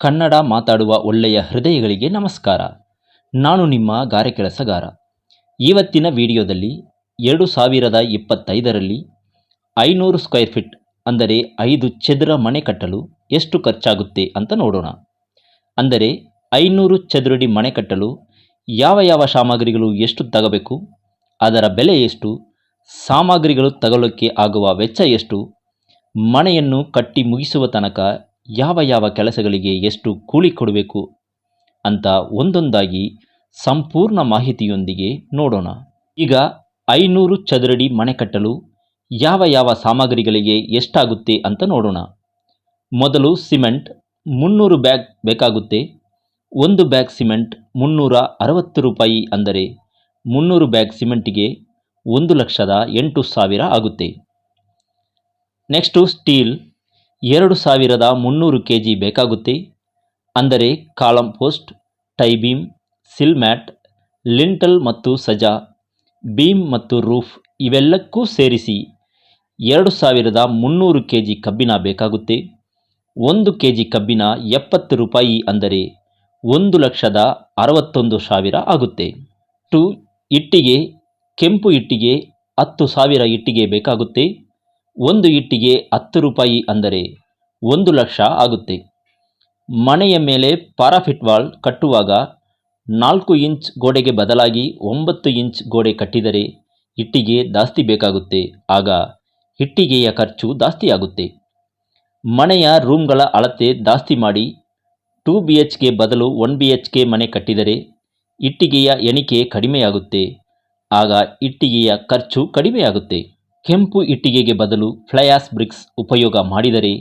ಕನ್ನಡ ಮಾತಾಡುವ ಒಳ್ಳೆಯ ಹೃದಯಗಳಿಗೆ ನಮಸ್ಕಾರ. ನಾನು ನಿಮ್ಮ ಗಾರೆ ಕೆಲಸಗಾರ ಇವತ್ತಿನ ವಿಡಿಯೋದಲ್ಲಿ ಎರಡು ಸಾವಿರದ ಇಪ್ಪತ್ತೈದರಲ್ಲಿ ಐನೂರು ಸ್ಕ್ವೇರ್ ಫೀಟ್ ಅಂದರೆ ಐದು ಚದರ ಮನೆ ಕಟ್ಟಲು ಎಷ್ಟು ಖರ್ಚಾಗುತ್ತೆ ಅಂತ ನೋಡೋಣ. ಅಂದರೆ ಐನೂರು ಚದುರಡಿ ಮನೆ ಕಟ್ಟಲು ಯಾವ ಯಾವ ಸಾಮಗ್ರಿಗಳು ಎಷ್ಟು ತಗಬೇಕು, ಅದರ ಬೆಲೆ ಎಷ್ಟು, ಸಾಮಗ್ರಿಗಳು ತಗೊಳ್ಳೋಕ್ಕೆ ಆಗುವ ವೆಚ್ಚ ಎಷ್ಟು, ಮನೆಯನ್ನು ಕಟ್ಟಿ ಮುಗಿಸುವ ತನಕ ಯಾವ ಯಾವ ಕೆಲಸಗಳಿಗೆ ಎಷ್ಟು ಕೂಲಿ ಕೊಡಬೇಕು ಅಂತ ಒಂದೊಂದಾಗಿ ಸಂಪೂರ್ಣ ಮಾಹಿತಿಯೊಂದಿಗೆ ನೋಡೋಣ. ಈಗ ಐನೂರು ಚದರಡಿ ಮನೆ ಕಟ್ಟಲು ಯಾವ ಯಾವ ಸಾಮಗ್ರಿಗಳಿಗೆ ಎಷ್ಟಾಗುತ್ತೆ ಅಂತ ನೋಡೋಣ. ಮೊದಲು ಸಿಮೆಂಟ್ ಮುನ್ನೂರು ಬ್ಯಾಗ್ ಬೇಕಾಗುತ್ತೆ. ಒಂದು ಬ್ಯಾಗ್ ಸಿಮೆಂಟ್ ಮುನ್ನೂರ ಅರವತ್ತು ರೂಪಾಯಿ ಅಂದರೆ ಮುನ್ನೂರು ಬ್ಯಾಗ್ ಸಿಮೆಂಟಿಗೆ ಒಂದು ಲಕ್ಷದ ಎಂಟು ಸಾವಿರ ಆಗುತ್ತೆ. ನೆಕ್ಸ್ಟು ಸ್ಟೀಲ್ ಎರಡು ಸಾವಿರದ ಮುನ್ನೂರು ಕೆ ಜಿ ಬೇಕಾಗುತ್ತೆ. ಅಂದರೆ column post tie beam sill mat lintel ಮತ್ತು ಸಜಾ, ಬೀಮ್ ಮತ್ತು ರೂಫ್ ಇವೆಲ್ಲಕ್ಕೂ ಸೇರಿಸಿ ಎರಡು ಸಾವಿರದ ಮುನ್ನೂರು ಕೆ ಜಿ ಕಬ್ಬಿನ ಬೇಕಾಗುತ್ತೆ. ಒಂದು ಕೆ ಜಿ ಕಬ್ಬಿನ ಎಪ್ಪತ್ತು ರೂಪಾಯಿ ಅಂದರೆ ಒಂದು ಲಕ್ಷದ ಅರವತ್ತೊಂದು ಸಾವಿರ ಆಗುತ್ತೆ. ಟು, ಇಟ್ಟಿಗೆ, ಕೆಂಪು ಇಟ್ಟಿಗೆ ಹತ್ತು ಸಾವಿರ ಇಟ್ಟಿಗೆ ಬೇಕಾಗುತ್ತೆ. ಒಂದು ಇಟ್ಟಿಗೆ ಹತ್ತು ರೂಪಾಯಿ ಅಂದರೆ ಒಂದು ಲಕ್ಷ ಆಗುತ್ತೆ. ಮನೆಯ ಮೇಲೆ ಪಾರಾಫಿಟ್ ವಾಲ್ ಕಟ್ಟುವಾಗ ನಾಲ್ಕು ಇಂಚ್ ಗೋಡೆಗೆ ಬದಲಾಗಿ ಒಂಬತ್ತು ಇಂಚ್ ಗೋಡೆ ಕಟ್ಟಿದರೆ ಇಟ್ಟಿಗೆ ಜಾಸ್ತಿ ಬೇಕಾಗುತ್ತೆ. ಆಗ ಇಟ್ಟಿಗೆಯ ಖರ್ಚು ಜಾಸ್ತಿ ಮನೆಯ ರೂಮ್ಗಳ ಅಳತೆ ಜಾಸ್ತಿ ಮಾಡಿ ಟೂ ಬಿ ಎಚ್ ಕೆ ಬದಲು ಒನ್ ಬಿ ಎಚ್ ಕೆ ಮನೆ ಕಟ್ಟಿದರೆ ಇಟ್ಟಿಗೆಯ ಎಣಿಕೆ ಕಡಿಮೆಯಾಗುತ್ತೆ. ಆಗ ಇಟ್ಟಿಗೆಯ ಖರ್ಚು ಕಡಿಮೆಯಾಗುತ್ತೆ. ಕೆಂಪು ಇಟ್ಟಿಗೆಗೆ ಬದಲು ಫ್ಲಯಾಸ್ ಬ್ರಿಕ್ಸ್ ಉಪಯೋಗ ಮಾಡಿದರೆ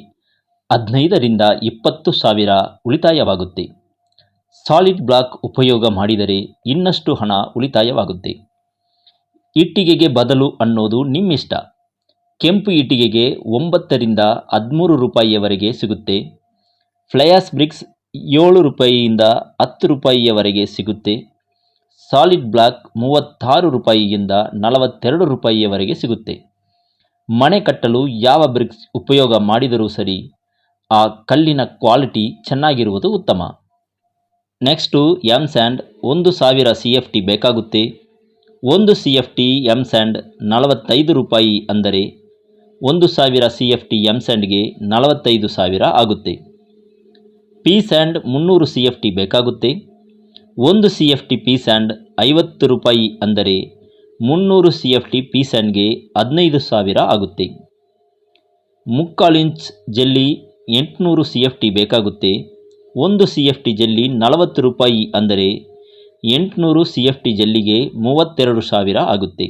ಹದಿನೈದರಿಂದ ಇಪ್ಪತ್ತು ಸಾವಿರ ಉಳಿತಾಯವಾಗುತ್ತೆ. ಸಾಲಿಡ್ ಬ್ಲಾಕ್ ಉಪಯೋಗ ಮಾಡಿದರೆ ಇನ್ನಷ್ಟು ಹಣ ಉಳಿತಾಯವಾಗುತ್ತೆ. ಇಟ್ಟಿಗೆಗೆ ಬದಲು ಅನ್ನೋದು ನಿಮ್ಮಿಷ್ಟ. ಕೆಂಪು ಇಟ್ಟಿಗೆಗೆ ಒಂಬತ್ತರಿಂದ ಹದಿಮೂರು ರೂಪಾಯಿಯವರೆಗೆ ಸಿಗುತ್ತೆ. ಫ್ಲಯಾಸ್ ಬ್ರಿಕ್ಸ್ ಏಳು ರೂಪಾಯಿಯಿಂದ ಹತ್ತು ರೂಪಾಯಿಯವರೆಗೆ ಸಿಗುತ್ತೆ. ಸಾಲಿಡ್ ಬ್ಲಾಕ್ ಮೂವತ್ತಾರು ರೂಪಾಯಿಯಿಂದ ನಲವತ್ತೆರಡು ರೂಪಾಯಿಯವರೆಗೆ ಸಿಗುತ್ತೆ. ಮನೆ ಕಟ್ಟಲು ಯಾವ ಬ್ರಿಕ್ಸ್ ಉಪಯೋಗ ಮಾಡಿದರೂ ಸರಿ, ಆ ಕಲ್ಲಿನ ಕ್ವಾಲಿಟಿ ಚೆನ್ನಾಗಿರುವುದು ಉತ್ತಮ. ನೆಕ್ಸ್ಟು ಎಂ ಸ್ಯಾಂಡ್ ಒಂದು ಸಾವಿರ ಸಿ ಎಫ್ ಟಿ ಬೇಕಾಗುತ್ತೆ. ಒಂದು C F T M sand ನಲವತ್ತೈದು ರೂಪಾಯಿ ಅಂದರೆ ಒಂದು ಸಾವಿರ ಸಿ ಎಫ್ ಟಿ ಎಂ ಸ್ಯಾಂಡ್ಗೆ ನಲವತ್ತೈದು ಸಾವಿರ ಆಗುತ್ತೆ. ಪಿ ಸ್ಯಾಂಡ್ ಮುನ್ನೂರು ಸಿ ಎಫ್ ಟಿ ಬೇಕಾಗುತ್ತೆ. ಒಂದು C F T P sand ಐವತ್ತು ರೂಪಾಯಿ ಅಂದರೆ ಮುನ್ನೂರು ಸಿ ಎಫ್ ಟಿ ಪೀಸನ್ಗೆ ಹದಿನೈದು ಸಾವಿರ ಆಗುತ್ತೆ. ಮುಕ್ಕಾಲು ಇಂಚ್ ಜೆಲ್ಲಿ ಎಂಟುನೂರು ಸಿ ಎಫ್ ಟಿ ಬೇಕಾಗುತ್ತೆ. ಒಂದು ಸಿ ಎಫ್ ಟಿ ಜೆಲ್ಲಿ ನಲವತ್ತು ರೂಪಾಯಿ ಅಂದರೆ ಎಂಟುನೂರು ಸಿ ಎಫ್ ಟಿ ಜೆಲ್ಲಿಗೆ ಮೂವತ್ತೆರಡು ಸಾವಿರ ಆಗುತ್ತೆ.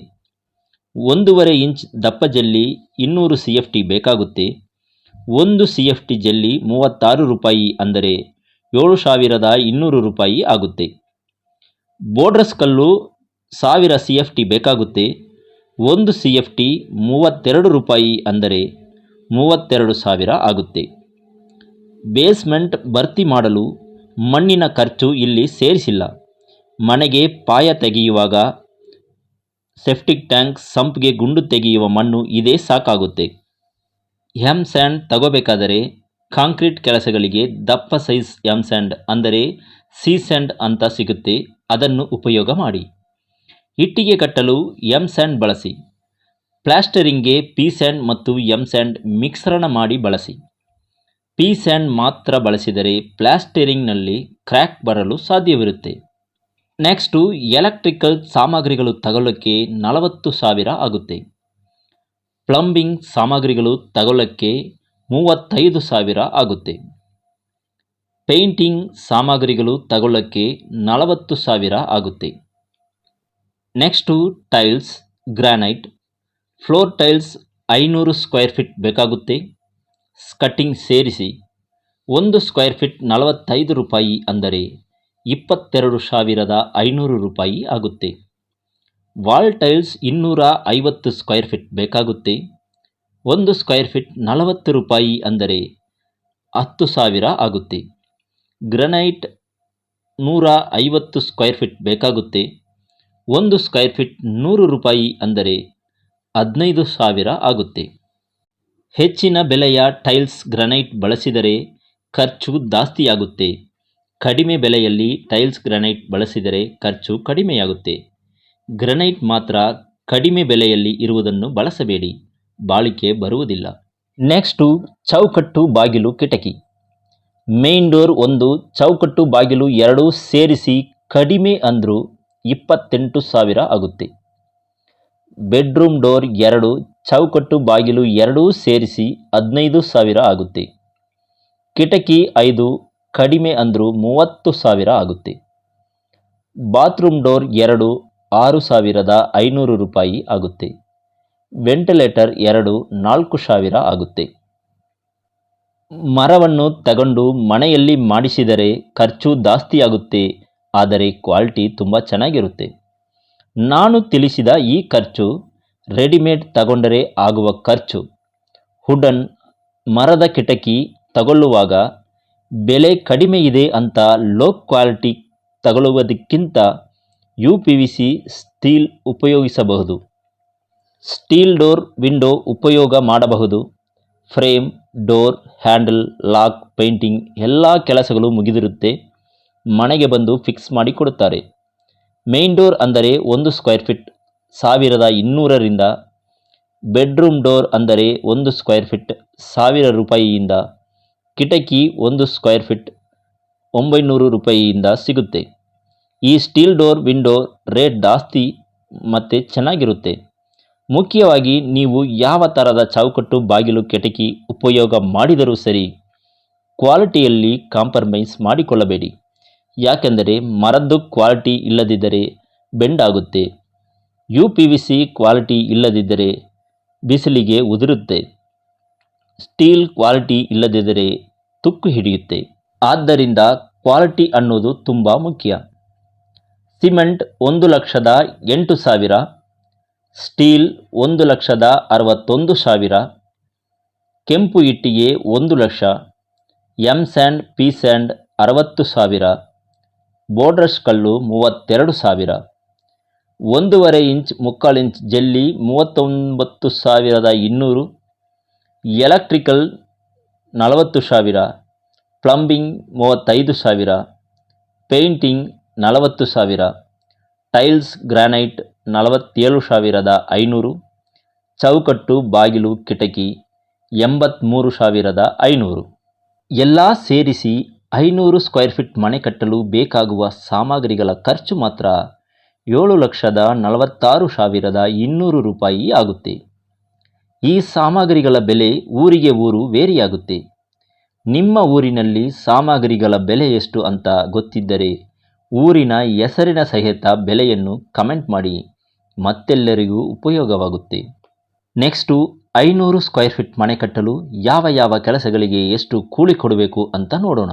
ಒಂದೂವರೆ ಇಂಚ್ ದಪ್ಪ ಜೆಲ್ಲಿ ಇನ್ನೂರು ಸಿ ಎಫ್ ಟಿ ಬೇಕಾಗುತ್ತೆ. ಒಂದು ಸಿ ಎಫ್ ಟಿ ಜಲ್ಲಿ ಮೂವತ್ತಾರು ರೂಪಾಯಿ ಅಂದರೆ ಏಳು ಸಾವಿರದ ಇನ್ನೂರು ರೂಪಾಯಿ ಆಗುತ್ತೆ. ಬೋಡ್ರಸ್ ಕಲ್ಲು ಸಾವಿರ ಸಿ ಎಫ್ ಟಿ ಬೇಕಾಗುತ್ತೆ. ಒಂದು ಸಿ ಎಫ್ ಟಿ ಮೂವತ್ತೆರಡು ರೂಪಾಯಿ ಅಂದರೆ ಮೂವತ್ತೆರಡು ಸಾವಿರ ಆಗುತ್ತೆ. ಬೇಸ್ಮೆಂಟ್ ಭರ್ತಿ ಮಾಡಲು ಮಣ್ಣಿನ ಖರ್ಚು ಇಲ್ಲಿ ಸೇರಿಸಿಲ್ಲ. ಮನೆಗೆ ಪಾಯ ತೆಗೆಯುವಾಗ ಸೆಫ್ಟಿಕ್ ಟ್ಯಾಂಕ್, ಸಂಪ್ಗೆ ಗುಂಡು ತೆಗೆಯುವ ಮಣ್ಣು ಇದೇ ಸಾಕಾಗುತ್ತೆ. ಎಂ ಸ್ಯಾಂಡ್ ತಗೋಬೇಕಾದರೆ ಕಾಂಕ್ರೀಟ್ ಕೆಲಸಗಳಿಗೆ ದಪ್ಪ ಸೈಜ್ ಎಂ ಸ್ಯಾಂಡ್ ಅಂದರೆ ಸಿ ಸ್ಯಾಂಡ್ ಅಂತ ಸಿಗುತ್ತೆ. ಅದನ್ನು ಉಪಯೋಗ ಮಾಡಿ. ಇಟ್ಟಿಗೆ ಕಟ್ಟಲು ಎಂ ಸ್ಯಾಂಡ್ ಬಳಸಿ. ಪ್ಲಾಸ್ಟರಿಂಗ್ಗೆ ಪಿ ಸ್ಯಾಂಡ್ ಮತ್ತು ಎಂ ಸ್ಯಾಂಡ್ ಮಿಶ್ರಣ ಮಾಡಿ ಬಳಸಿ. ಪಿ ಸ್ಯಾಂಡ್ ಮಾತ್ರ ಬಳಸಿದರೆ ಪ್ಲಾಸ್ಟರಿಂಗ್ನಲ್ಲಿ ಕ್ರ್ಯಾಕ್ ಬರಲು ಸಾಧ್ಯವಿರುತ್ತೆ. ನೆಕ್ಸ್ಟು ಎಲೆಕ್ಟ್ರಿಕಲ್ ಸಾಮಗ್ರಿಗಳು ತಗೊಳ್ಳೋಕ್ಕೆ ನಲವತ್ತು ಸಾವಿರ ಆಗುತ್ತೆ. ಪ್ಲಂಬಿಂಗ್ ಸಾಮಗ್ರಿಗಳು ತಗೊಳ್ಳೋಕ್ಕೆ ಮೂವತ್ತೈದು ಸಾವಿರ ಆಗುತ್ತೆ. ಪೇಂಟಿಂಗ್ ಸಾಮಗ್ರಿಗಳು ತಗೊಳ್ಳೋಕ್ಕೆ ನಲವತ್ತು ಸಾವಿರ ಆಗುತ್ತೆ. Next tiles granite floor tiles ಐನೂರು ಸ್ಕ್ವೇರ್ ಫೀಟ್ ಬೇಕಾಗುತ್ತೆ. ಸ್ಕಟ್ಟಿಂಗ್ ಸೇರಿಸಿ. ಒಂದು ಸ್ಕ್ವೇರ್ ಫೀಟ್ ನಲವತ್ತೈದು ರೂಪಾಯಿ ಅಂದರೆ ಇಪ್ಪತ್ತೆರಡು ಸಾವಿರದ ಐನೂರು ರೂಪಾಯಿ ಆಗುತ್ತೆ. ವಾಲ್ ಟೈಲ್ಸ್ ಇನ್ನೂರ ಐವತ್ತು ಸ್ಕ್ವೇರ್ ಫೀಟ್ ಬೇಕಾಗುತ್ತೆ. ಒಂದು ಸ್ಕ್ವೇರ್ ಫೀಟ್ ನಲವತ್ತು ರೂಪಾಯಿ ಅಂದರೆ ಹತ್ತು ಸಾವಿರ ಆಗುತ್ತೆ. ಗ್ರನೈಟ್ ನೂರ ಐವತ್ತು ಸ್ಕ್ವೇರ್ ಫೀಟ್ ಬೇಕಾಗುತ್ತೆ. ಒಂದು ಸ್ಕ್ವೇರ್ ಫೀಟ್ ನೂರು ರೂಪಾಯಿ ಅಂದರೆ ಹದಿನೈದು ಸಾವಿರ ಆಗುತ್ತೆ. ಹೆಚ್ಚಿನ ಬೆಲೆಯ ಟೈಲ್ಸ್ ಗ್ರನೈಟ್ ಬಳಸಿದರೆ ಖರ್ಚು ಜಾಸ್ತಿಯಾಗುತ್ತೆ. ಕಡಿಮೆ ಬೆಲೆಯಲ್ಲಿ ಟೈಲ್ಸ್ ಗ್ರನೈಟ್ ಬಳಸಿದರೆ ಖರ್ಚು ಕಡಿಮೆಯಾಗುತ್ತೆ. ಗ್ರನೈಟ್ ಮಾತ್ರ ಕಡಿಮೆ ಬೆಲೆಯಲ್ಲಿ ಇರುವುದನ್ನು ಬಳಸಬೇಡಿ. ಬಾಳಿಕೆ ಬರುವುದಿಲ್ಲ. ನೆಕ್ಸ್ಟು ಚೌಕಟ್ಟು ಬಾಗಿಲು ಕಿಟಕಿ. ಮೇನ್ ಡೋರ್ ಒಂದು, ಚೌಕಟ್ಟು ಬಾಗಿಲು ಎರಡೂ ಸೇರಿಸಿ ಕಡಿಮೆ ಅಂದರೂ ಇಪ್ಪತ್ತೆಂಟು ಸಾವಿರ ಆಗುತ್ತೆ. ಬೆಡ್ರೂಮ್ ಡೋರ್ ಎರಡು, ಚೌಕಟ್ಟು ಬಾಗಿಲು ಎರಡೂ ಸೇರಿಸಿ ಹದಿನೈದು ಸಾವಿರ ಆಗುತ್ತೆ. ಕಿಟಕಿ ಐದು, ಕಡಿಮೆ ಅಂದರೂ ಮೂವತ್ತು ಸಾವಿರ ಆಗುತ್ತೆ. ಬಾತ್ರೂಮ್ ಡೋರ್ ಎರಡು, ಆರು ಸಾವಿರದ ಐನೂರು ರೂಪಾಯಿ ಆಗುತ್ತೆ. ವೆಂಟಿಲೇಟರ್ ಎರಡು, ನಾಲ್ಕು ಸಾವಿರ ಆಗುತ್ತೆ. ಮರವನ್ನು ತಗೊಂಡು ಮನೆಯಲ್ಲಿ ಮಾಡಿಸಿದರೆ ಖರ್ಚು ಜಾಸ್ತಿಯಾಗುತ್ತೆ ಆದರೆ ಕ್ವಾಲಿಟಿ ತುಂಬ ಚೆನ್ನಾಗಿರುತ್ತೆ. ನಾನು ತಿಳಿಸಿದ ಈ ಖರ್ಚು ರೆಡಿಮೇಡ್ ತಗೊಂಡರೆ ಆಗುವ ಖರ್ಚು. ವುಡನ್ ಮರದ ಕಿಟಕಿ ತಗೊಳ್ಳುವಾಗ ಬೆಲೆ ಕಡಿಮೆ ಇದೆ ಅಂತ low quality ತಗೊಳ್ಳುವುದಕ್ಕಿಂತ U P V C steel ಉಪಯೋಗಿಸಬಹುದು. ಸ್ಟೀಲ್ ಡೋರ್ ವಿಂಡೋ ಉಪಯೋಗ ಮಾಡಬಹುದು. Frame, door, handle, lock, painting ಎಲ್ಲ ಕೆಲಸಗಳು ಮುಗಿದಿರುತ್ತೆ. ಮನೆಗೆ ಬಂದು ಫಿಕ್ಸ್ ಮಾಡಿ ಕೊಡುತ್ತಾರೆ. ಮೇನ್ ಡೋರ್ ಅಂದರೆ ಒಂದು ಸ್ಕ್ವೇರ್ ಫೀಟ್ ಸಾವಿರದ ಇನ್ನೂರರಿಂದ ಬೆಡ್ರೂಮ್ ಡೋರ್ ಅಂದರೆ ಒಂದು ಸ್ಕ್ವೇರ್ ಫೀಟ್ ಸಾವಿರ ರೂಪಾಯಿಯಿಂದ ಕಿಟಕಿ ಒಂದು ಸ್ಕ್ವೇರ್ ಫೀಟ್ ಒಂಬೈನೂರು ರೂಪಾಯಿಯಿಂದ ಸಿಗುತ್ತೆ. ಈ ಸ್ಟೀಲ್ ಡೋರ್ ವಿಂಡೋ ರೇಟ್ ಜಾಸ್ತಿ ಮತ್ತು ಚೆನ್ನಾಗಿರುತ್ತೆ. ಮುಖ್ಯವಾಗಿ ನೀವು ಯಾವ ಥರದ ಚೌಕಟ್ಟು ಬಾಗಿಲು, ಕಿಟಕಿ ಉಪಯೋಗ ಮಾಡಿದರೂ ಸರಿ ಕ್ವಾಲಿಟಿಯಲ್ಲಿ ಕಾಂಪ್ರಮೈಸ್ ಮಾಡಿಕೊಳ್ಳಬೇಡಿ. ಯಾಕೆಂದರೆ ಮರದ್ದು ಕ್ವಾಲಿಟಿ ಇಲ್ಲದಿದ್ದರೆ ಬೆಂಡ್ ಆಗುತ್ತೆ. U P V C quality ಇಲ್ಲದಿದ್ದರೆ ಬಿಸಿಲಿಗೆ ಉದುರುತ್ತೆ. ಸ್ಟೀಲ್ ಕ್ವಾಲಿಟಿ ಇಲ್ಲದಿದ್ದರೆ ತುಕ್ಕು ಹಿಡಿಯುತ್ತೆ. ಆದ್ದರಿಂದ ಕ್ವಾಲಿಟಿ ಅನ್ನೋದು ತುಂಬ ಮುಖ್ಯ. ಸಿಮೆಂಟ್ ಒಂದು ಲಕ್ಷದ ಎಂಟು ಸಾವಿರ, ಸ್ಟೀಲ್ ಒಂದು ಲಕ್ಷದ ಅರವತ್ತೊಂದು ಸಾವಿರ, ಕೆಂಪು ಇಟ್ಟಿಗೆ ಒಂದು ಲಕ್ಷ ಎಂ ಸ್ಯಾಂಡ್, ಪಿ ಸ್ಯಾಂಡ್ ಅರವತ್ತು ಸಾವಿರ ಬೋರ್ಡ್ರಸ್ ಕಲ್ಲು ಮೂವತ್ತೆರಡು ಸಾವಿರ. ಒಂದೂವರೆ ಇಂಚ್ ಮುಕ್ಕಾಲು ಇಂಚ್ ಜಲ್ಲಿ ಮೂವತ್ತೊಂಬತ್ತು ಸಾವಿರದ ಇನ್ನೂರು. ಎಲೆಕ್ಟ್ರಿಕಲ್ ನಲವತ್ತು ಸಾವಿರ. ಪ್ಲಂಬಿಂಗ್ ಮೂವತ್ತೈದು ಸಾವಿರ. ಪೇಂಟಿಂಗ್ ನಲವತ್ತು ಸಾವಿರ. ಟೈಲ್ಸ್ ಗ್ರಾನೈಟ್ ನಲವತ್ತೇಳು ಸಾವಿರದ ಐನೂರು. ಚೌಕಟ್ಟು ಬಾಗಿಲು ಕಿಟಕಿ ಎಂಬತ್ತ್ಮೂರು ಸಾವಿರದ ಐನೂರು. ಎಲ್ಲ ಸೇರಿಸಿ ಐನೂರು ಸ್ಕ್ವೇರ್ ಫೀಟ್ ಮನೆ ಕಟ್ಟಲು ಬೇಕಾಗುವ ಸಾಮಗ್ರಿಗಳ ಖರ್ಚು ಮಾತ್ರ ಏಳು ಲಕ್ಷದ ನಲವತ್ತಾರು ಸಾವಿರದ ಇನ್ನೂರು ರೂಪಾಯಿ ಆಗುತ್ತೆ. ಈ ಸಾಮಗ್ರಿಗಳ ಬೆಲೆ ಊರಿಗೆ ಊರು ವೇರಿಯಾಗುತ್ತೆ. ನಿಮ್ಮ ಊರಿನಲ್ಲಿ ಸಾಮಗ್ರಿಗಳ ಬೆಲೆ ಎಷ್ಟು ಅಂತ ಗೊತ್ತಿದ್ದರೆ ಊರಿನ ಹೆಸರಿನ ಸಹಿತ ಬೆಲೆಯನ್ನು ಕಮೆಂಟ್ ಮಾಡಿ, ಮತ್ತೆಲ್ಲರಿಗೂ ಉಪಯೋಗವಾಗುತ್ತೆ. ನೆಕ್ಸ್ಟು, ಐನೂರು ಸ್ಕ್ವೇರ್ ಫೀಟ್ ಮನೆ ಕಟ್ಟಲು ಯಾವ ಯಾವ ಕೆಲಸಗಳಿಗೆ ಎಷ್ಟು ಕೂಲಿ ಕೊಡಬೇಕು ಅಂತ ನೋಡೋಣ.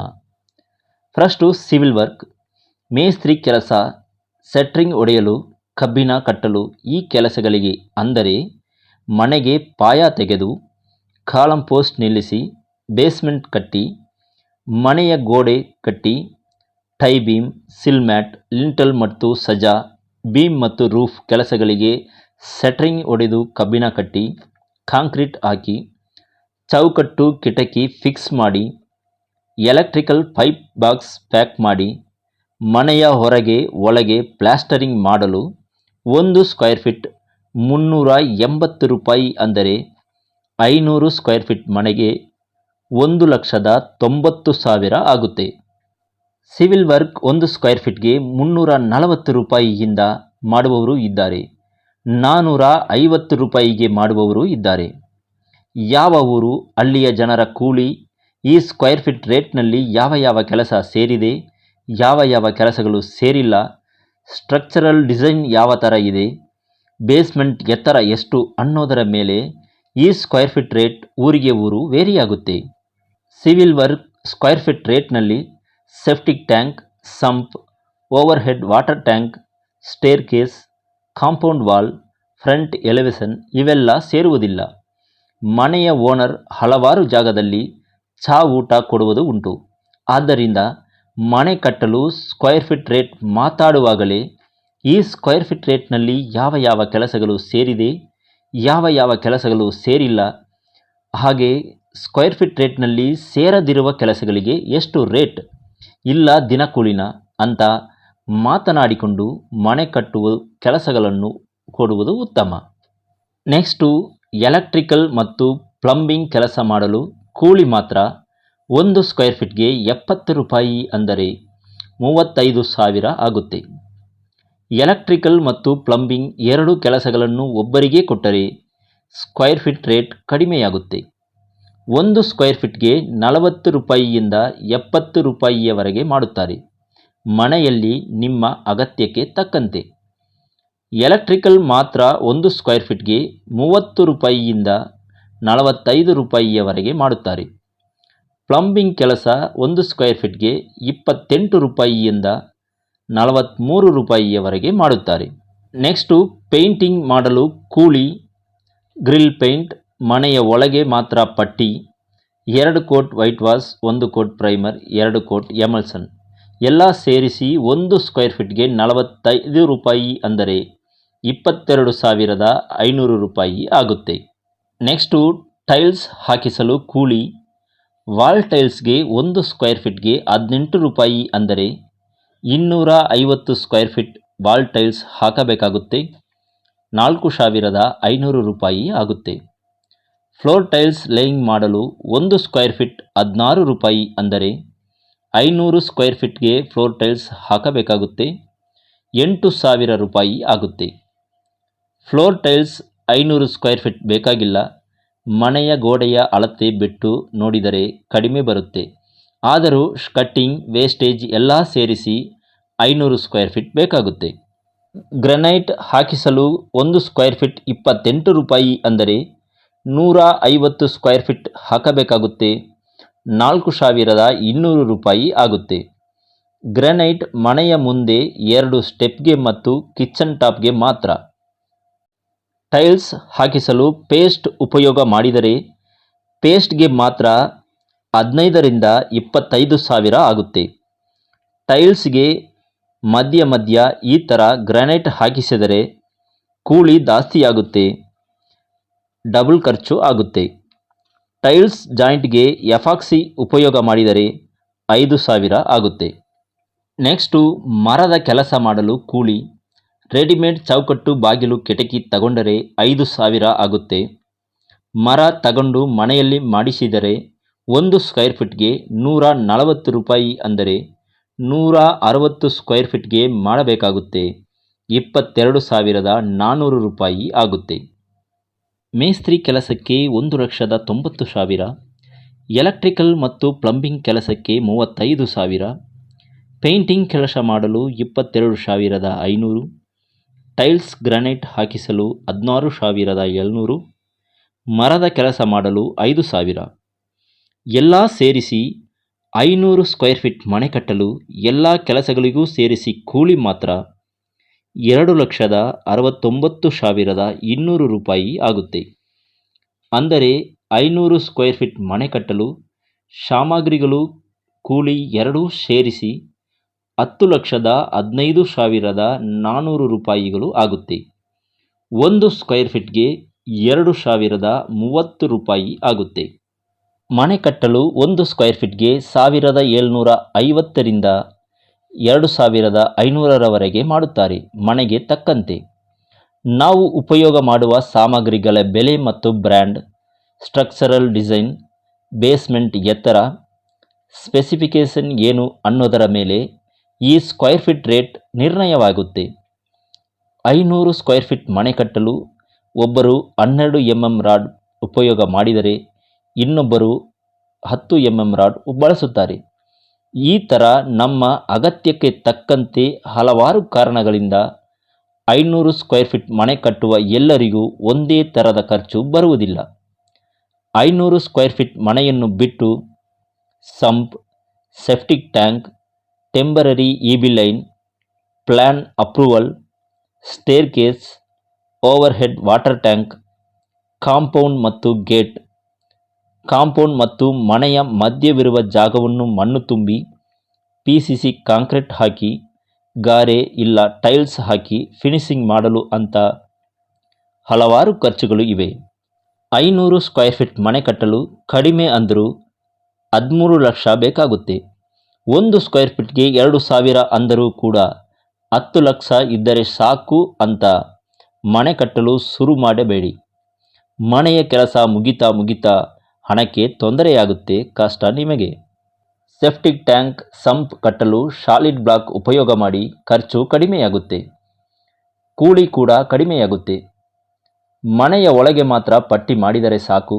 ಫಸ್ಟು ಸಿವಿಲ್ ವರ್ಕ್ ಮೇಸ್ತ್ರಿ ಕೆಲಸ ಸೆಟ್ರಿಂಗ್ ಒಡೆಯಲು ಕಬ್ಬಿಣ ಕಟ್ಟಲು ಈ ಕೆಲಸಗಳಿಗೆ ಅಂದರೆ ಮನೆಗೆ ಪಾಯ ತೆಗೆದು ಕಾಲಂ ಪೋಸ್ಟ್ ನಿಲ್ಲಿಸಿ ಬೇಸ್ಮೆಂಟ್ ಕಟ್ಟಿ ಮನೆಯ ಗೋಡೆ ಕಟ್ಟಿ tie beam sill mat lintel ಮತ್ತು ಸಜಾ ಬೀಮ್ ಮತ್ತು ರೂಫ್ ಕೆಲಸಗಳಿಗೆ ಸೆಟ್ರಿಂಗ್ ಒಡೆದು ಕಬ್ಬಿಣ ಕಟ್ಟಿ ಕಾಂಕ್ರೀಟ್ ಹಾಕಿ ಚೌಕಟ್ಟು ಕಿಟಕಿ ಫಿಕ್ಸ್ ಮಾಡಿ ಎಲೆಕ್ಟ್ರಿಕಲ್ ಪೈಪ್ ಬಾಕ್ಸ್ ಪ್ಯಾಕ್ ಮಾಡಿ ಮನೆಯ ಹೊರಗೆ ಒಳಗೆ ಪ್ಲಾಸ್ಟರಿಂಗ್ ಮಾಡಲು ಒಂದು ಸ್ಕ್ವೇರ್ ಫೀಟ್ ಮುನ್ನೂರ ಎಂಬತ್ತು ರೂಪಾಯಿ ಅಂದರೆ ಐನೂರು ಸ್ಕ್ವೇರ್ ಫೀಟ್ ಮನೆಗೆ ಒಂದು ಲಕ್ಷದ ತೊಂಬತ್ತು ಸಾವಿರ ಆಗುತ್ತೆ. ಸಿವಿಲ್ ವರ್ಕ್ ಒಂದು ಸ್ಕ್ವೇರ್ ಫೀಟ್ಗೆ ಮುನ್ನೂರ ನಲವತ್ತು ರೂಪಾಯಿಯಿಂದ ಮಾಡುವವರು ಇದ್ದಾರೆ. ನಾನ್ನೂರ ಐವತ್ತು ರೂಪಾಯಿಗೆ ಮಾಡುವವರು ಇದ್ದಾರೆ. ಯಾವ ಊರು ಅಲ್ಲಿಯ ಜನರ ಕೂಲಿ ಈ ಸ್ಕ್ವೇರ್ ಫೀಟ್ ರೇಟ್ನಲ್ಲಿ ಯಾವ ಯಾವ ಕೆಲಸ ಸೇರಿದೆ, ಯಾವ ಯಾವ ಕೆಲಸಗಳು ಸೇರಿಲ್ಲ, ಸ್ಟ್ರಕ್ಚರಲ್ ಡಿಸೈನ್ ಯಾವ ಥರ ಇದೆ, ಬೇಸ್ಮೆಂಟ್ ಎತ್ತರ ಎಷ್ಟು ಅನ್ನೋದರ ಮೇಲೆ ಈ ಸ್ಕ್ವೇರ್ ಫೀಟ್ ರೇಟ್ ಊರಿಗೆ ಊರು ವೇರಿಯಾಗುತ್ತೆ. Civil work square feet ರೇಟ್ನಲ್ಲಿ septic tank, sump overhead water tank, staircase, compound wall, front elevation ಇವೆಲ್ಲ ಸೇರುವುದಿಲ್ಲ. ಮನೆಯ ಓನರ್ ಹಲವಾರು ಜಾಗದಲ್ಲಿ ಚಹಾ ಊಟ ಕೊಡುವುದು ಉಂಟು. ಆದ್ದರಿಂದ ಮನೆ ಕಟ್ಟಲು ಸ್ಕ್ವೇರ್ ಫೀಟ್ ರೇಟ್ ಮಾತಾಡುವಾಗಲೇ ಈ ಸ್ಕ್ವೇರ್ ಫೀಟ್ ರೇಟ್ನಲ್ಲಿ ಯಾವ ಯಾವ ಕೆಲಸಗಳು ಸೇರಿದೆ, ಯಾವ ಯಾವ ಕೆಲಸಗಳು ಸೇರಿಲ್ಲ, ಹಾಗೆ ಸ್ಕ್ವೇರ್ ಫೀಟ್ ರೇಟ್ನಲ್ಲಿ ಸೇರದಿರುವ ಕೆಲಸಗಳಿಗೆ ಎಷ್ಟು ರೇಟ್ ಇಲ್ಲ ದಿನಕೂಲಿನ ಅಂತ ಮಾತನಾಡಿಕೊಂಡು ಮನೆ ಕಟ್ಟುವ ಕೆಲಸಗಳನ್ನು ಕೊಡುವುದು ಉತ್ತಮ. ನೆಕ್ಸ್ಟು ಎಲೆಕ್ಟ್ರಿಕಲ್ ಮತ್ತು ಪ್ಲಂಬಿಂಗ್ ಕೆಲಸ ಮಾಡಲು ಕೂಲಿ ಮಾತ್ರ ಒಂದು ಸ್ಕ್ವೇರ್ ಫೀಟ್ಗೆ ಎಪ್ಪತ್ತು ರೂಪಾಯಿ ಅಂದರೆ ಮೂವತ್ತೈದು ಸಾವಿರ ಆಗುತ್ತೆ. ಎಲೆಕ್ಟ್ರಿಕಲ್ ಮತ್ತು ಪ್ಲಂಬಿಂಗ್ ಎರಡು ಕೆಲಸಗಳನ್ನು ಒಬ್ಬರಿಗೆ ಕೊಟ್ಟರೆ ಸ್ಕ್ವೇರ್ ಫೀಟ್ ರೇಟ್ ಕಡಿಮೆಯಾಗುತ್ತೆ. ಒಂದು ಸ್ಕ್ವೇರ್ ಫೀಟ್ಗೆ ನಲವತ್ತು ರೂಪಾಯಿಯಿಂದ ಎಪ್ಪತ್ತು ರೂಪಾಯಿಯವರೆಗೆ ಮಾಡುತ್ತಾರೆ. ಮನೆಯಲ್ಲಿ ನಿಮ್ಮ ಅಗತ್ಯಕ್ಕೆ ತಕ್ಕಂತೆ. ಎಲೆಕ್ಟ್ರಿಕಲ್ ಮಾತ್ರ ಒಂದು ಸ್ಕ್ವೇರ್ ಫೀಟ್ಗೆ ಮೂವತ್ತು ರೂಪಾಯಿಯಿಂದ ನಲವತ್ತೈದು ರೂಪಾಯಿಯವರೆಗೆ ಮಾಡುತ್ತಾರೆ. ಪ್ಲಂಬಿಂಗ್ ಕೆಲಸ ಒಂದು ಸ್ಕ್ವೇರ್ ಫೀಟ್ಗೆ ಇಪ್ಪತ್ತೆಂಟು ರೂಪಾಯಿಯಿಂದ ನಲವತ್ತ್ಮೂರು ರೂಪಾಯಿಯವರೆಗೆ ಮಾಡುತ್ತಾರೆ. ನೆಕ್ಸ್ಟು ಪೇಂಟಿಂಗ್ ಮಾಡಲು ಕೂಲಿ, ಗ್ರಿಲ್ ಪೇಂಟ್, ಮನೆಯ ಒಳಗೆ ಮಾತ್ರ ಪಟ್ಟಿ, ಎರಡು ಕೋಟ್ ವೈಟ್ ವಾಶ್, ಒಂದು ಕೋಟ್ ಪ್ರೈಮರ್, ಎರಡು ಕೋಟ್ ಎಮಲ್ಸನ್. ಎಲ್ಲ ಸೇರಿಸಿ ಒಂದು ಸ್ಕ್ವೇರ್ ಫೀಟ್ಗೆ ನಲವತ್ತೈದು ರೂಪಾಯಿ ಅಂದರೆ ಇಪ್ಪತ್ತೆರಡು ಸಾವಿರದ ಐನೂರು ರೂಪಾಯಿ ಆಗುತ್ತೆ. ನೆಕ್ಸ್ಟು ಟೈಲ್ಸ್ ಹಾಕಿಸಲು ಕೂಲಿ. ವಾಲ್ ಟೈಲ್ಸ್ಗೆ ಒಂದು ಸ್ಕ್ವೇರ್ ಫೀಟ್ಗೆ ಹದಿನೆಂಟು ರೂಪಾಯಿ ಅಂದರೆ ಇನ್ನೂರ ಐವತ್ತು ಸ್ಕ್ವೇರ್ ಫೀಟ್ ವಾಲ್ ಟೈಲ್ಸ್ ಹಾಕಬೇಕಾಗುತ್ತೆ. ನಾಲ್ಕು ಸಾವಿರದ ಐನೂರು ರೂಪಾಯಿ ಆಗುತ್ತೆ. ಫ್ಲೋರ್ ಟೈಲ್ಸ್ ಲೇಯಿಂಗ್ ಮಾಡಲು ಒಂದು ಸ್ಕ್ವೇರ್ ಫೀಟ್ ಹದಿನಾರು ರೂಪಾಯಿ ಅಂದರೆ ಐನೂರು ಸ್ಕ್ವೇರ್ ಫೀಟ್ಗೆ ಫ್ಲೋರ್ ಟೈಲ್ಸ್ ಹಾಕಬೇಕಾಗುತ್ತೆ. ಎಂಟು ಸಾವಿರ ರೂಪಾಯಿ ಆಗುತ್ತೆ. ಫ್ಲೋರ್ ಟೈಲ್ಸ್ ಐನೂರು ಸ್ಕ್ವೇರ್ ಫೀಟ್ ಬೇಕಾಗಿಲ್ಲ. ಮನೆಯ ಗೋಡೆಯ ಅಳತೆ ಬಿಟ್ಟು ನೋಡಿದರೆ ಕಡಿಮೆ ಬರುತ್ತೆ. ಆದರೂ ಕಟ್ಟಿಂಗ್, ವೇಸ್ಟೇಜ್ ಎಲ್ಲ ಸೇರಿಸಿ ಐನೂರು ಸ್ಕ್ವೇರ್ ಫೀಟ್ ಬೇಕಾಗುತ್ತೆ. ಗ್ರನೈಟ್ ಹಾಕಿಸಲು ಒಂದು ಸ್ಕ್ವೇರ್ ಫೀಟ್ ಇಪ್ಪತ್ತೆಂಟು ರೂಪಾಯಿ ಅಂದರೆ ನೂರ ಐವತ್ತು ಸ್ಕ್ವೇರ್ ಫೀಟ್ ಹಾಕಬೇಕಾಗುತ್ತೆ. ನಾಲ್ಕು ಸಾವಿರದ ಇನ್ನೂರು ರೂಪಾಯಿ ಆಗುತ್ತೆ. ಗ್ರನೈಟ್ ಮನೆಯ ಮುಂದೆ ಎರಡು ಸ್ಟೆಪ್ಗೆ ಮತ್ತು ಕಿಚನ್ ಟಾಪ್ಗೆ ಮಾತ್ರ. ಟೈಲ್ಸ್ ಹಾಕಿಸಲು ಪೇಸ್ಟ್ ಉಪಯೋಗ ಮಾಡಿದರೆ ಪೇಸ್ಟ್ಗೆ ಮಾತ್ರ ಹದಿನೈದರಿಂದ ಇಪ್ಪತ್ತೈದು ಸಾವಿರ ಆಗುತ್ತೆ. ಟೈಲ್ಸ್ಗೆ ಮಧ್ಯ ಮಧ್ಯ ಈ ಥರ ಗ್ರಾನೈಟ್ ಹಾಕಿಸಿದರೆ ಕೂಲಿ ಜಾಸ್ತಿಯಾಗುತ್ತೆ ಡಬಲ್ ಖರ್ಚು ಆಗುತ್ತೆ. ಟೈಲ್ಸ್ ಜಾಯಿಂಟ್ಗೆ ಎಫಾಕ್ಸಿ ಉಪಯೋಗ ಮಾಡಿದರೆ ಐದು ಸಾವಿರ ಆಗುತ್ತೆ. ನೆಕ್ಸ್ಟು ಮರದ ಕೆಲಸ ಮಾಡಲು ಕೂಲಿ. ರೆಡಿಮೇಡ್ ಚೌಕಟ್ಟು ಬಾಗಿಲು ಕಿಟಕಿ ತಗೊಂಡರೆ ಐದು ಸಾವಿರ ಆಗುತ್ತೆ. ಮರ ತಗೊಂಡು ಮನೆಯಲ್ಲಿ ಮಾಡಿಸಿದರೆ ಒಂದು ಸ್ಕ್ವೇರ್ ಫೀಟ್ಗೆ ನೂರ ನಲವತ್ತು ರೂಪಾಯಿ ಅಂದರೆ ನೂರ ಅರವತ್ತು ಸ್ಕ್ವೇರ್ ಫೀಟ್ಗೆ ಮಾಡಬೇಕಾಗುತ್ತೆ. ಇಪ್ಪತ್ತೆರಡು ಸಾವಿರದ ನಾನ್ನೂರು ರೂಪಾಯಿ ಆಗುತ್ತೆ. ಮೇಸ್ತ್ರಿ ಕೆಲಸಕ್ಕೆ ಒಂದು ಲಕ್ಷದ ತೊಂಬತ್ತು ಸಾವಿರ, ಎಲೆಕ್ಟ್ರಿಕಲ್ ಮತ್ತು ಪ್ಲಂಬಿಂಗ್ ಕೆಲಸಕ್ಕೆ ಮೂವತ್ತೈದು ಸಾವಿರ, ಪೇಂಟಿಂಗ್ ಕೆಲಸ ಮಾಡಲು ಇಪ್ಪತ್ತೆರಡು ಸಾವಿರದ ಐನೂರು ಟೈಲ್ಸ್ ಗ್ರಾನೈಟ್ ಹಾಕಿಸಲು ಹದಿನಾರು ಸಾವಿರದ ಏಳ್ನೂರು, ಮರದ ಕೆಲಸ ಮಾಡಲು ಐದು ಸಾವಿರ. ಎಲ್ಲ ಸೇರಿಸಿ ಐನೂರು ಸ್ಕ್ವೇರ್ ಫೀಟ್ ಮನೆ ಕಟ್ಟಲು ಎಲ್ಲ ಕೆಲಸಗಳಿಗೂ ಸೇರಿಸಿ ಕೂಲಿ ಮಾತ್ರ ಎರಡು ಲಕ್ಷದ ಅರವತ್ತೊಂಬತ್ತು ಸಾವಿರದ ಇನ್ನೂರು ರೂಪಾಯಿ ಆಗುತ್ತೆ. ಅಂದರೆ ಐನೂರು ಸ್ಕ್ವೇರ್ ಫೀಟ್ ಮನೆ ಕಟ್ಟಲು ಸಾಮಗ್ರಿಗಳು, ಕೂಲಿ ಎರಡೂ ಸೇರಿಸಿ ಹತ್ತು ಲಕ್ಷದ ಹದಿನೈದು ಸಾವಿರದ ನಾನ್ನೂರು ರೂಪಾಯಿಗಳು ಆಗುತ್ತೆ. ಒಂದು ಸ್ಕ್ವೇರ್ ಫೀಟ್ಗೆ ಎರಡು ಸಾವಿರದ ಮೂವತ್ತು ರೂಪಾಯಿ ಆಗುತ್ತೆ. ಮನೆ ಕಟ್ಟಲು ಒಂದು ಸ್ಕ್ವೇರ್ ಫೀಟ್ಗೆ ಸಾವಿರದ ಏಳ್ನೂರ ಐವತ್ತರಿಂದ ಎರಡು ಸಾವಿರದ ಐನೂರರವರೆಗೆ ಮಾಡುತ್ತಾರೆ, ಮನೆಗೆ ತಕ್ಕಂತೆ. ನಾವು ಉಪಯೋಗ ಮಾಡುವ ಸಾಮಗ್ರಿಗಳ ಬೆಲೆ ಮತ್ತು ಬ್ರ್ಯಾಂಡ್, ಸ್ಟ್ರಕ್ಚರಲ್ ಡಿಸೈನ್, ಬೇಸ್ಮೆಂಟ್ ಎತ್ತರ, ಸ್ಪೆಸಿಫಿಕೇಷನ್ ಏನು ಅನ್ನೋದರ ಮೇಲೆ ಈ ಸ್ಕ್ವೇರ್ ಫೀಟ್ ರೇಟ್ ನಿರ್ಣಯವಾಗುತ್ತೆ. ಐನೂರು ಸ್ಕ್ವೇರ್ ಫೀಟ್ ಮನೆ ಕಟ್ಟಲು ಒಬ್ಬರು ಹನ್ನೆರಡು ಎಂ ಎಂ ರಾಡ್ ಉಪಯೋಗ ಮಾಡಿದರೆ ಇನ್ನೊಬ್ಬರು ಹತ್ತು ಎಂ ಎಂ ರಾಡ್ ಬಳಸುತ್ತಾರೆ. ಈ ಥರ ನಮ್ಮ ಅಗತ್ಯಕ್ಕೆ ತಕ್ಕಂತೆ ಹಲವಾರು ಕಾರಣಗಳಿಂದ ಐನೂರು ಸ್ಕ್ವೇರ್ ಫೀಟ್ ಮನೆ ಕಟ್ಟುವ ಎಲ್ಲರಿಗೂ ಒಂದೇ ಥರದ ಖರ್ಚು ಬರುವುದಿಲ್ಲ. ಐನೂರು ಸ್ಕ್ವೇರ್ ಫೀಟ್ ಮನೆಯನ್ನು ಬಿಟ್ಟು sump septic tank temporary E B line plan approval staircase overhead water tank compound ಮತ್ತು ಗೇಟ್ ಕಾಂಪೌಂಡ್ ಮತ್ತು ಮನೆಯ ಮಧ್ಯವಿರುವ ಜಾಗವನ್ನು ಮಣ್ಣು ತುಂಬಿ ಪಿ ಸಿ ಸಿ ಕಾಂಕ್ರೀಟ್ ಹಾಕಿ ಗಾರೆ ಇಲ್ಲ ಟೈಲ್ಸ್ ಹಾಕಿ ಫಿನಿಶಿಂಗ್ ಮಾಡಲು ಅಂತ ಹಲವಾರು ಖರ್ಚುಗಳು ಇವೆ ಐನೂರು ಸ್ಕ್ವೇರ್ ಫೀಟ್ ಮನೆ ಕಟ್ಟಲು ಕಡಿಮೆ ಅಂದರೂ ಹದಿಮೂರು ಲಕ್ಷ ಬೇಕಾಗುತ್ತೆ ಒಂದು ಸ್ಕ್ವೇರ್ ಫೀಟ್ಗೆ ಎರಡು ಸಾವಿರ ಅಂದರೂ ಕೂಡ ಹತ್ತು ಲಕ್ಷ ಇದ್ದರೆ ಸಾಕು ಅಂತ ಮನೆ ಕಟ್ಟಲು ಶುರು ಮಾಡಬೇಡಿ. ಮನೆಯ ಕೆಲಸ ಮುಗಿತಾ ಮುಗಿತಾ ಹಣಕ್ಕೆ ತೊಂದರೆಯಾಗುತ್ತೆ ಕಷ್ಟ ನಿಮಗೆ. ಸೆಫ್ಟಿಕ್ ಟ್ಯಾಂಕ್ ಸಂಪ್ ಕಟ್ಟಲು ಶಾಲಿಡ್ ಬ್ಲಾಕ್ ಉಪಯೋಗ ಮಾಡಿ ಖರ್ಚು ಕಡಿಮೆಯಾಗುತ್ತೆ. ಕೂಲಿ ಕೂಡ ಕಡಿಮೆಯಾಗುತ್ತೆ. ಮನೆಯ ಒಳಗೆ ಮಾತ್ರ ಪಟ್ಟಿ ಮಾಡಿದರೆ ಸಾಕು.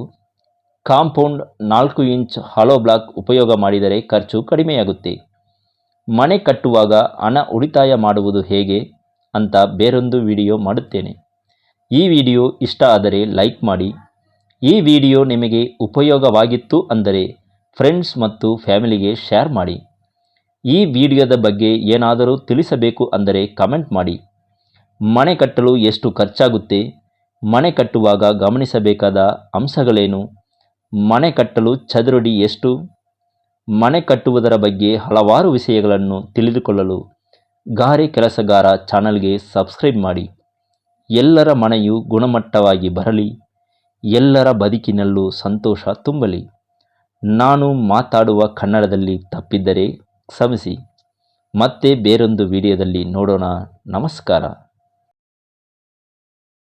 ಕಾಂಪೌಂಡ್ ನಾಲ್ಕು ಇಂಚ್ ಹಾಲೋ ಬ್ಲಾಕ್ ಉಪಯೋಗ ಮಾಡಿದರೆ ಖರ್ಚು ಕಡಿಮೆಯಾಗುತ್ತೆ. ಮನೆ ಕಟ್ಟುವಾಗ ಹಣ ಉಳಿತಾಯ ಮಾಡುವುದು ಹೇಗೆ ಅಂತ ಬೇರೊಂದು ವಿಡಿಯೋ ಮಾಡುತ್ತೇನೆ. ಈ ವಿಡಿಯೋ ಇಷ್ಟ ಆದರೆ ಲೈಕ್ ಮಾಡಿ. ಈ ವಿಡಿಯೋ ನಿಮಗೆ ಉಪಯೋಗವಾಗಿತ್ತು ಅಂದರೆ ಫ್ರೆಂಡ್ಸ್ ಮತ್ತು ಫ್ಯಾಮಿಲಿಗೆ ಶೇರ್ ಮಾಡಿ. ಈ ವಿಡಿಯೋದ ಬಗ್ಗೆ ಏನಾದರೂ ತಿಳಿಸಬೇಕು ಅಂದರೆ ಕಮೆಂಟ್ ಮಾಡಿ. ಮನೆ ಕಟ್ಟಲು ಎಷ್ಟು ಖರ್ಚಾಗುತ್ತೆ? ಮನೆ ಕಟ್ಟುವಾಗ ಗಮನಿಸಬೇಕಾದ ಅಂಶಗಳೇನು? ಮನೆ ಕಟ್ಟಲು ಚದುರಡಿ ಎಷ್ಟು? ಮನೆ ಕಟ್ಟುವುದರ ಬಗ್ಗೆ ಹಲವಾರು ವಿಷಯಗಳನ್ನು ತಿಳಿದುಕೊಳ್ಳಲು ಗಾರೆ ಕೆಲಸಗಾರ ಚಾನಲ್ಗೆ ಸಬ್ಸ್ಕ್ರೈಬ್ ಮಾಡಿ. ಎಲ್ಲರ ಮನೆಯು ಗುಣಮಟ್ಟವಾಗಿ ಬರಲಿ, ಎಲ್ಲರ ಬದುಕಿನಲ್ಲೂ ಸಂತೋಷ ತುಂಬಲಿ. ನಾನು ಮಾತಾಡುವ ಕನ್ನಡದಲ್ಲಿ ತಪ್ಪಿದ್ದರೆ ಕ್ಷಮಿಸಿ. ಮತ್ತೆ ಬೇರೊಂದು ವಿಡಿಯೋದಲ್ಲಿ ನೋಡೋಣ. ನಮಸ್ಕಾರ.